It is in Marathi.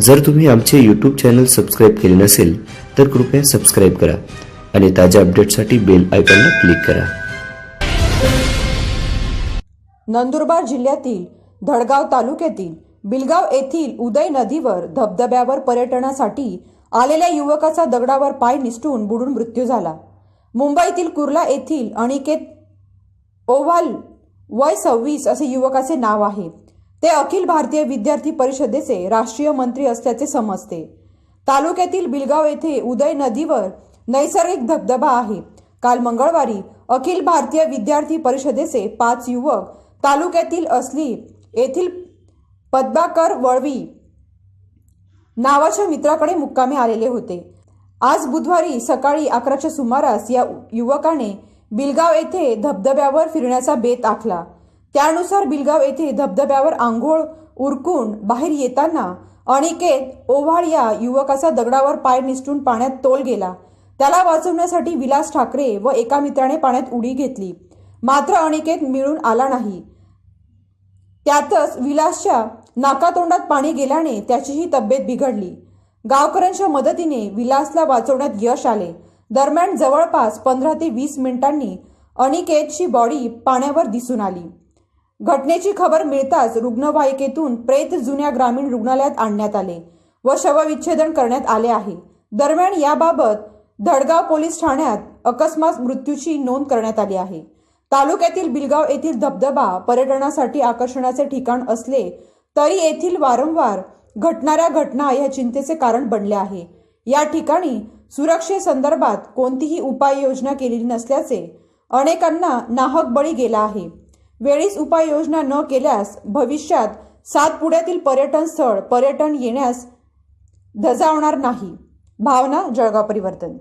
जर तुम्ही आमचे यूट्यूब चॅनल सबस्क्राईब केले नसेल तर कृपया सबस्क्राईब करा आणि ताज्या अपडेटसाठी बेल आयकॉनला क्लिक करा. नंदुरबार जिल्ह्यातील धडगाव तालुक्यातील बिलगाव येथील उदय नदीवर धबधब्यावर पर्यटनासाठी आलेल्या युवकाचा दगडावर पाय निसटून बुडून मृत्यू झाला. मुंबईतील कुर्ला येथील अनिकेत ओव्हाल वय सव्वीस असे युवकाचे नाव आहे. ते अखिल भारतीय विद्यार्थी परिषदेचे राष्ट्रीय मंत्री असल्याचे समजते. तालुक्यातील बिलगाव येथे उदय नदीवर नैसर्गिक धबधबा आहे. काल मंगळवारी अखिल भारतीय विद्यार्थी परिषदेचे पाच युवक तालुक्यातील असली येथील पद्माकर वळवी नावाच्या मित्राकडे मुक्कामी आलेले होते. आज बुधवारी सकाळी अकराच्या सुमारास या युवकाने बिलगाव येथे धबधब्यावर फिरण्याचा बेत आखला. त्यानुसार बिलगाव येथे धबधब्यावर आंघोळ उरकून बाहेर येताना अनिकेत ओव्हाळ या युवकाचा दगडावर पाय निसटून पाण्यात तोल गेला. त्याला वाचवण्यासाठी विलास ठाकरे व एका मित्राने पाण्यात उडी घेतली. मात्र अनिकेत मिळून आला नाही. त्यातच विलासच्या नाकातोंडात पाणी गेल्याने त्याचीही तब्येत बिघडली. गावकऱ्यांच्या मदतीने विलासला वाचवण्यात यश आले. दरम्यान जवळपास पंधरा ते वीस मिनिटांनी अनिकेतची बॉडी पाण्यावर दिसून आली. घटनेची खबर मिळताच रुग्णवाहिकेतून प्रेत जुन्या ग्रामीण रुग्णालयात आणण्यात आले व शवविच्छेदन करण्यात आले आहे. दरम्यान याबाबत धडगाव पोलीस ठाण्यात अकस्मात मृत्यूची नोंद करण्यात आली आहे. तालुक्यातील बिलगाव येथील धबधबा पर्यटनासाठी आकर्षणाचे ठिकाण असले तरी येथील वारंवार घटणाऱ्या घटना या चिंतेचे कारण बनले आहे. या ठिकाणी सुरक्षेसंदर्भात कोणतीही उपाययोजना केलेली नसल्याचे अनेकांना नाहक बळी गेला आहे. वेळीच उपाययोजना न केल्यास भविष्यात सातपुड्यातील पर्यटन स्थळ पर्यटन येण्यास धजावणार नाही. भावना जळगाव परिवर्तन.